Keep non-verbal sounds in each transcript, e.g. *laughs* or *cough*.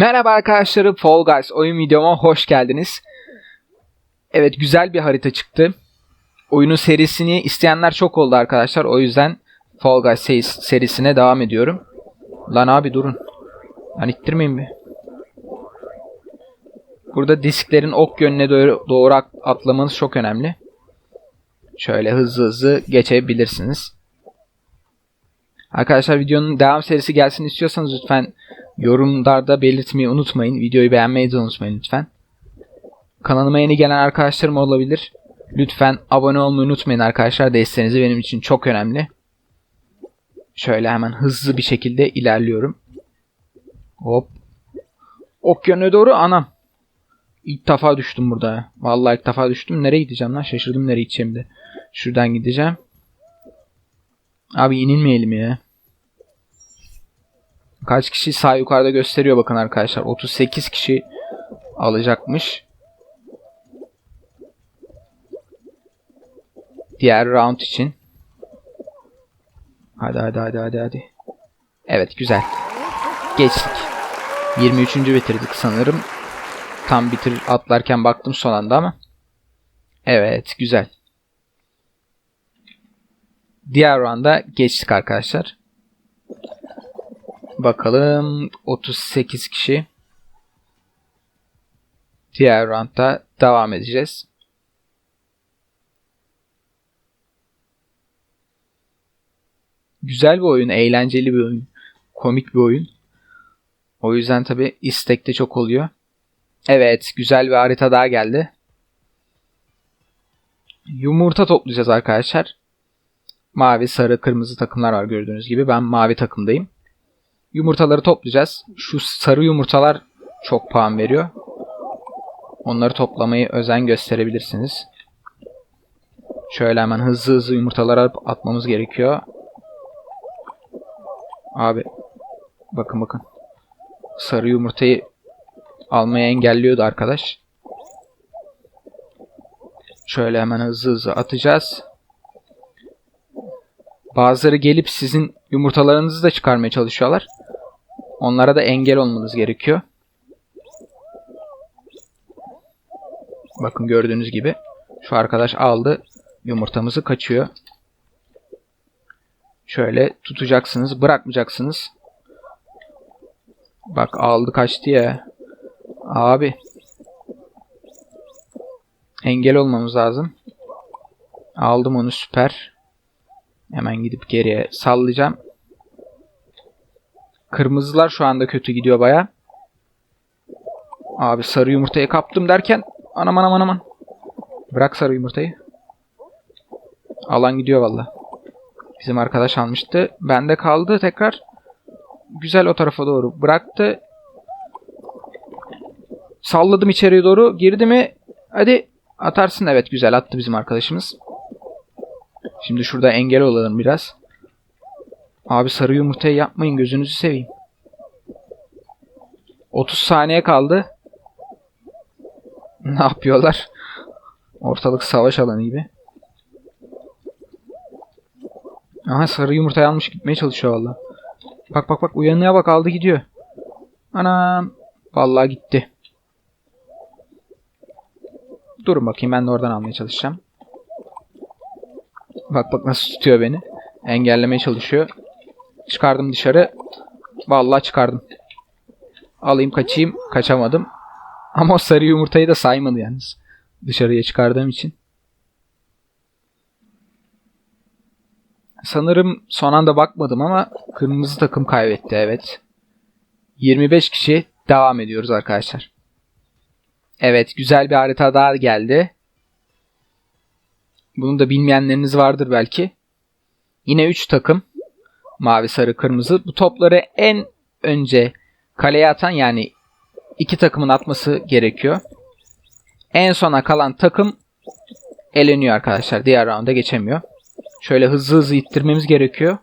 Merhaba arkadaşlarım Fall Guys oyun videoma hoş geldiniz. Evet güzel bir harita çıktı. Oyunun serisini isteyenler çok oldu arkadaşlar. O yüzden Fall Guys seri- serisine devam ediyorum. Lan abi durun. Lan ittirmeyin bir. Burada disklerin ok yönüne doğru, doğru at- atlamanız çok önemli. Şöyle hızlı hızlı geçebilirsiniz. Arkadaşlar videonun devam serisi gelsin istiyorsanız lütfen yorumlarda belirtmeyi unutmayın. Videoyu beğenmeyi de unutmayın lütfen. Kanalıma yeni gelen arkadaşlarım olabilir. Lütfen abone olmayı unutmayın arkadaşlar. Desteğiniz benim için çok önemli. Şöyle hemen hızlı bir şekilde ilerliyorum. Hop. Ok yönüne doğru anam. İlk defa düştüm burada. Vallahi ilk defa düştüm. Nereye gideceğim lan? Şaşırdım nereye gideceğim de. Şuradan gideceğim. Abi inilmeyelim ya. Kaç kişi sağ yukarıda gösteriyor bakın arkadaşlar. 38 kişi alacakmış. Diğer round için. Hadi hadi hadi hadi hadi. Evet güzel. Geçtik. 23. bitirdik sanırım. Tam bitir atlarken baktım son anda ama. Evet güzel. Diğer rounda geçtik arkadaşlar. Bakalım 38 kişi. Diğer roundda devam edeceğiz. Güzel bir oyun, eğlenceli bir oyun, komik bir oyun. O yüzden tabi istek de çok oluyor. Evet, güzel bir harita daha geldi. Yumurta toplayacağız arkadaşlar. Mavi, sarı, kırmızı takımlar var gördüğünüz gibi. Ben mavi takımdayım. Yumurtaları toplayacağız. Şu sarı yumurtalar çok puan veriyor. Onları toplamayı özen gösterebilirsiniz. Şöyle hemen hızlı hızlı yumurtaları alıp atmamız gerekiyor. Abi bakın bakın. Sarı yumurtayı almaya engelliyordu arkadaş. Şöyle hemen hızlı hızlı atacağız. Bazıları gelip sizin yumurtalarınızı da çıkarmaya çalışıyorlar. Onlara da engel olmanız gerekiyor. Bakın gördüğünüz gibi şu arkadaş aldı yumurtamızı kaçıyor. Şöyle tutacaksınız, bırakmayacaksınız. Bak aldı kaçtı ya. Abi. Engel olmamız lazım. Aldım onu süper. Hemen gidip geriye sallayacağım. Kırmızılar şu anda kötü gidiyor baya. Abi sarı yumurtayı kaptım derken anam anam anam. Bırak sarı yumurtayı. Alan gidiyor valla. Bizim arkadaş almıştı. Bende kaldı tekrar. Güzel o tarafa doğru bıraktı. Salladım içeriye doğru. Girdi mi? Hadi atarsın. Evet güzel attı bizim arkadaşımız. Şimdi şurada engel olalım biraz. Abi sarı yumurtayı yapmayın gözünüzü seveyim. 30 saniye kaldı. *laughs* Ne yapıyorlar? Ortalık savaş alanı gibi. Aha sarı yumurtayı almış gitmeye çalışıyor valla. Bak bak bak uyanığa bak aldı gidiyor. Anam. Vallahi gitti. Durun bakayım ben de oradan almaya çalışacağım. Bak bak nasıl tutuyor beni. Engellemeye çalışıyor. Çıkardım dışarı. Vallahi çıkardım. Alayım kaçayım. Kaçamadım. Ama o sarı yumurtayı da saymadı yalnız. Dışarıya çıkardığım için. Sanırım son anda bakmadım ama kırmızı takım kaybetti evet. 25 kişi devam ediyoruz arkadaşlar. Evet güzel bir harita daha geldi. Bunu da bilmeyenleriniz vardır belki. Yine 3 takım. Mavi, sarı, kırmızı. Bu topları en önce kaleye atan yani iki takımın atması gerekiyor. En sona kalan takım eleniyor arkadaşlar. Diğer rounda geçemiyor. Şöyle hızlı hızlı ittirmemiz gerekiyor.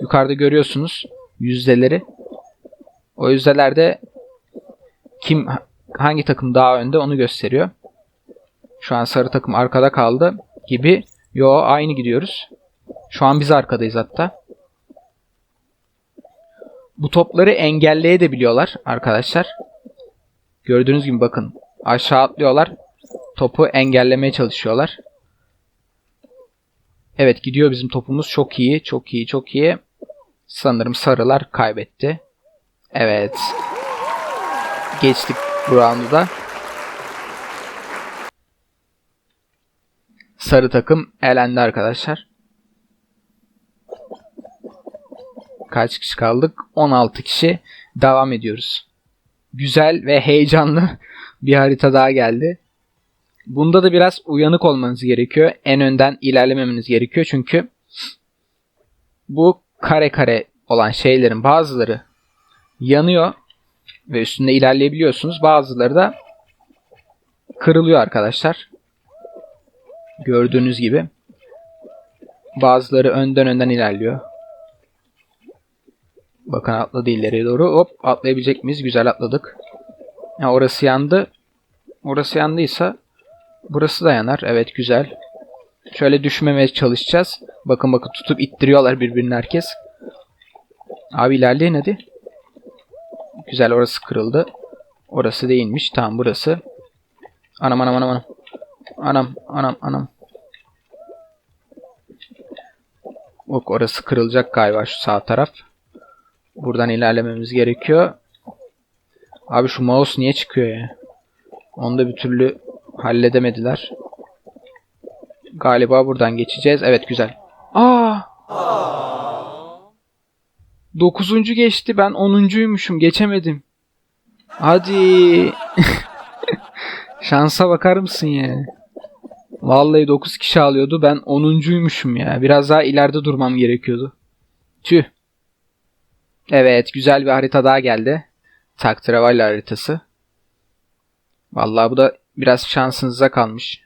Yukarıda görüyorsunuz yüzdeleri. O yüzdelerde kim hangi takım daha önde onu gösteriyor. Şu an sarı takım arkada kaldı gibi. Yo aynı gidiyoruz. Şu an biz arkadayız hatta. Bu topları engelleyebiliyorlar arkadaşlar. Gördüğünüz gibi bakın aşağı atlıyorlar. Topu engellemeye çalışıyorlar. Evet gidiyor bizim topumuz. Çok iyi, çok iyi, çok iyi. Sanırım sarılar kaybetti. Evet. Geçtik bu roundu. Sarı takım elendi arkadaşlar. Kaç kişi kaldık? 16 kişi. Devam ediyoruz. Güzel ve heyecanlı *laughs* bir harita daha geldi. Bunda da biraz uyanık olmanız gerekiyor. En önden ilerlememeniz gerekiyor. Çünkü bu kare kare olan şeylerin bazıları yanıyor ve üstünde ilerleyebiliyorsunuz. Bazıları da kırılıyor arkadaşlar. Gördüğünüz gibi. Bazıları önden önden ilerliyor. Bakın atladı ileriye doğru. Hop atlayabilecek miyiz? Güzel atladık. Ya orası yandı. Orası yandıysa burası da yanar. Evet güzel. Şöyle düşmemeye çalışacağız. Bakın bakın tutup ittiriyorlar birbirini herkes. Abi ilerleyin hadi. Güzel orası kırıldı. Orası değilmiş. Tamam burası. Anam anam anam anam. Anam anam anam. Bak orası kırılacak galiba şu sağ taraf. Buradan ilerlememiz gerekiyor. Abi şu mouse niye çıkıyor ya? Onu da bir türlü halledemediler. Galiba buradan geçeceğiz. Evet güzel. Aa! Dokuzuncu geçti. Ben onuncuymuşum. Geçemedim. Hadi. *laughs* Şansa bakar mısın ya? Vallahi 9 kişi alıyordu. Ben 10'uncuymuşum ya. Biraz daha ileride durmam gerekiyordu. Tüh. Evet, güzel bir harita daha geldi. Taktravalla haritası. Vallahi bu da biraz şansınıza kalmış.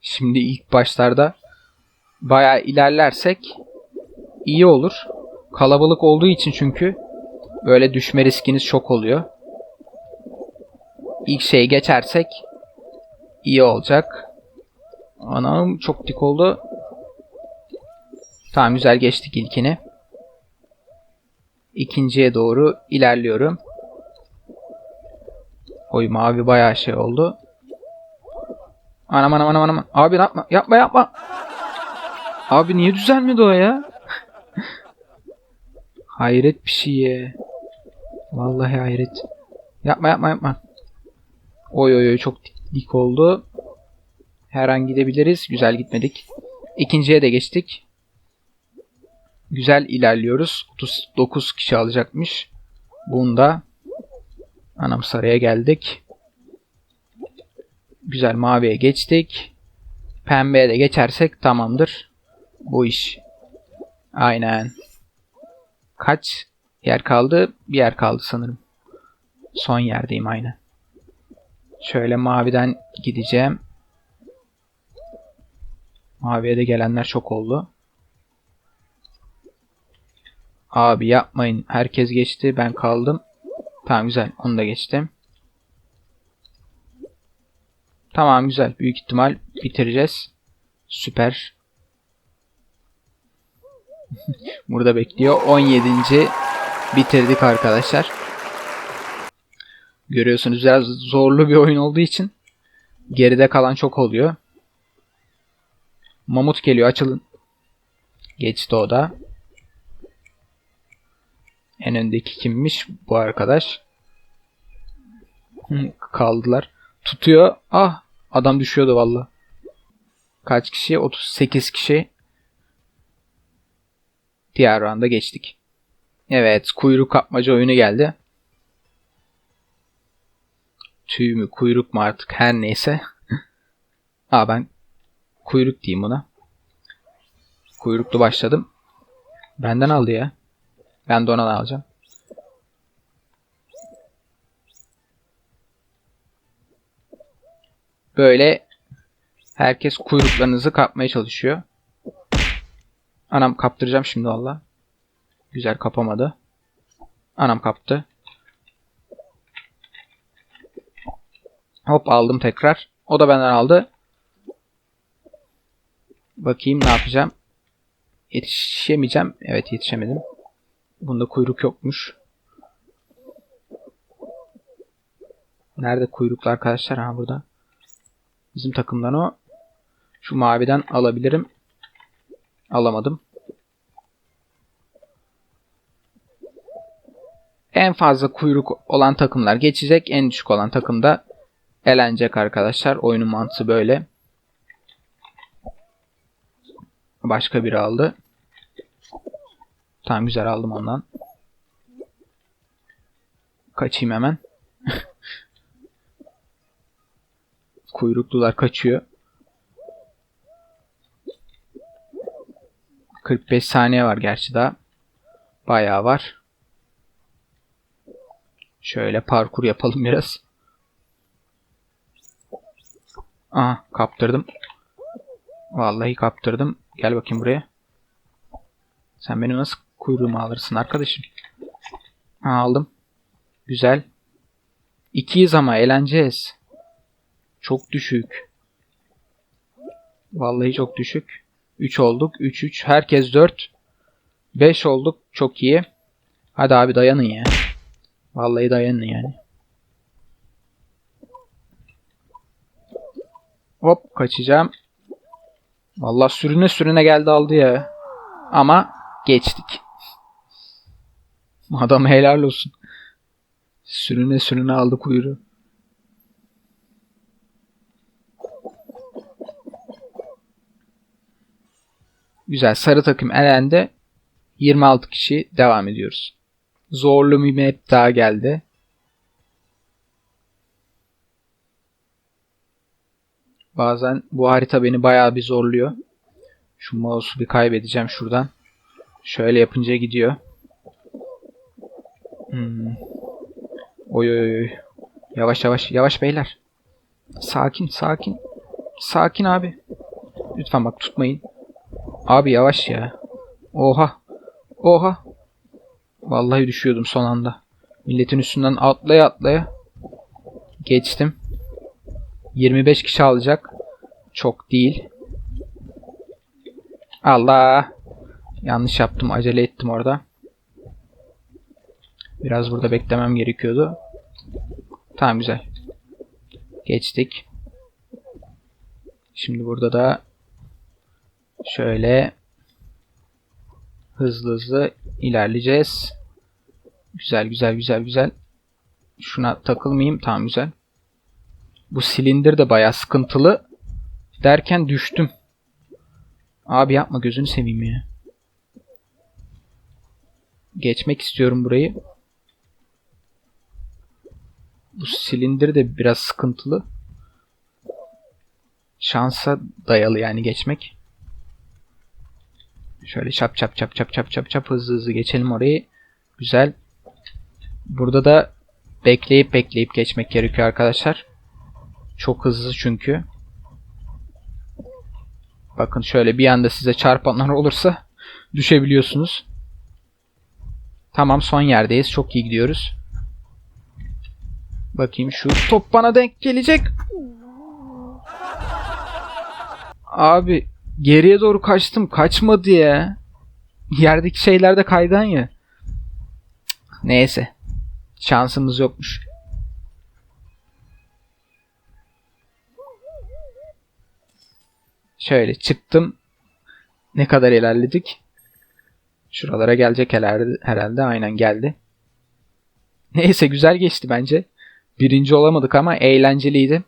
Şimdi ilk başlarda bayağı ilerlersek iyi olur. Kalabalık olduğu için çünkü böyle düşme riskiniz çok oluyor. İlk şeyi geçersek iyi olacak. Anam çok dik oldu. Tamam güzel geçtik ilkini. İkinciye doğru ilerliyorum. Oy mavi bayağı şey oldu. Anam anam anam anam. Abi yapma yapma yapma. Abi niye düzelmedi o ya? *laughs* hayret bir şey ya. Vallahi hayret. Yapma yapma yapma. Oy oy oy çok dik, dik oldu. Her an gidebiliriz. Güzel gitmedik. İkinciye de geçtik. Güzel ilerliyoruz. 39 kişi alacakmış. Bunda anam sarıya geldik. Güzel maviye geçtik. Pembeye de geçersek tamamdır. Bu iş. Aynen. Kaç yer kaldı? Bir yer kaldı sanırım. Son yerdeyim aynen. Şöyle maviden gideceğim. Maviye de gelenler çok oldu. Abi yapmayın. Herkes geçti. Ben kaldım. Tamam güzel. Onu da geçtim. Tamam güzel. Büyük ihtimal bitireceğiz. Süper. *laughs* Burada bekliyor. 17. bitirdik arkadaşlar. Görüyorsunuz biraz zorlu bir oyun olduğu için geride kalan çok oluyor. Mamut geliyor açılın. Geçti o da. En öndeki kimmiş? Bu arkadaş. Kaldılar. Tutuyor. Ah adam düşüyordu valla. Kaç kişi? 38 kişi. Diğer rounda geçtik. Evet kuyruk kapmaca oyunu geldi. Tüy mü kuyruk mu artık her neyse. *laughs* Aa ben kuyruk diyeyim buna. Kuyruklu başladım. Benden aldı ya. Ben ona alacağım. Böyle herkes kuyruklarınızı kapmaya çalışıyor. Anam kaptıracağım şimdi valla. Güzel kapamadı. Anam kaptı. Hop aldım tekrar. O da benden aldı. Bakayım ne yapacağım. Yetişemeyeceğim. Evet yetişemedim. Bunda kuyruk yokmuş. Nerede kuyruklu arkadaşlar? Ha burada. Bizim takımdan o. Şu maviden alabilirim. Alamadım. En fazla kuyruk olan takımlar geçecek. En düşük olan takım da elenecek arkadaşlar. Oyunun mantığı böyle. Başka biri aldı. Tamam güzel aldım ondan. Kaçayım hemen. *laughs* Kuyruklular kaçıyor. 45 saniye var gerçi daha. Bayağı var. Şöyle parkur yapalım biraz. Aha kaptırdım. Vallahi kaptırdım. Gel bakayım buraya. Sen beni nasıl kuyruğuma alırsın arkadaşım? Ha, aldım. Güzel. İkiyiz ama eğleneceğiz. Çok düşük. Vallahi çok düşük. 3 olduk. 3 3. Herkes 4. 5 olduk. Çok iyi. Hadi abi dayanın ya. Vallahi dayanın yani. Hop kaçacağım. Vallahi sürüne sürüne geldi aldı ya. Ama geçtik. Adam helal olsun. Sürüne sürüne aldı kuyruğu. Güzel. Sarı takım elendi. 26 kişi devam ediyoruz. Zorlu bir map daha geldi. Bazen bu harita beni bayağı bir zorluyor. Şu mouse'u bir kaybedeceğim şuradan. Şöyle yapınca gidiyor. Hmm. Oy oy oy. Yavaş yavaş yavaş beyler. Sakin sakin. Sakin abi. Lütfen bak tutmayın. Abi yavaş ya. Oha. Oha. Vallahi düşüyordum son anda. Milletin üstünden atlaya atlaya geçtim. 25 kişi alacak. Çok değil. Allah. Yanlış yaptım. Acele ettim orada. Biraz burada beklemem gerekiyordu. Tamam güzel. Geçtik. Şimdi burada da şöyle hızlı hızlı ilerleyeceğiz. Güzel güzel güzel güzel. Şuna takılmayayım. Tamam güzel. Bu silindir de bayağı sıkıntılı. Derken düştüm. Abi yapma gözünü seveyim ya. Geçmek istiyorum burayı. Bu silindir de biraz sıkıntılı. Şansa dayalı yani geçmek. Şöyle çap çap çap çap çap çap çap hızlı hızlı geçelim orayı. Güzel. Burada da bekleyip bekleyip geçmek gerekiyor arkadaşlar. Çok hızlı çünkü. Bakın şöyle bir anda size çarpanlar olursa *laughs* düşebiliyorsunuz. Tamam son yerdeyiz. Çok iyi gidiyoruz. Bakayım şu top bana denk gelecek. Abi geriye doğru kaçtım. Kaçmadı ya. Yerdeki şeyler de kaygan ya. Neyse. Şansımız yokmuş. Şöyle çıktım. Ne kadar ilerledik? Şuralara gelecek herhalde. Aynen geldi. Neyse güzel geçti bence. Birinci olamadık ama eğlenceliydi.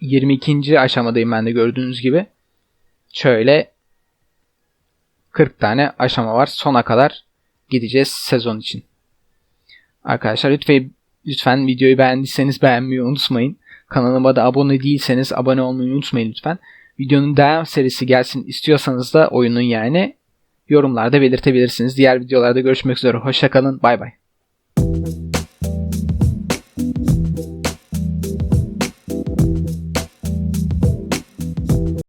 22. aşamadayım ben de gördüğünüz gibi. Şöyle 40 tane aşama var. Sona kadar gideceğiz sezon için. Arkadaşlar lütfen lütfen videoyu beğendiyseniz beğenmeyi unutmayın. Kanalıma da abone değilseniz abone olmayı unutmayın lütfen. Videonun devam serisi gelsin istiyorsanız da oyunun yani yorumlarda belirtebilirsiniz. Diğer videolarda görüşmek üzere. Hoşçakalın. Bay bay.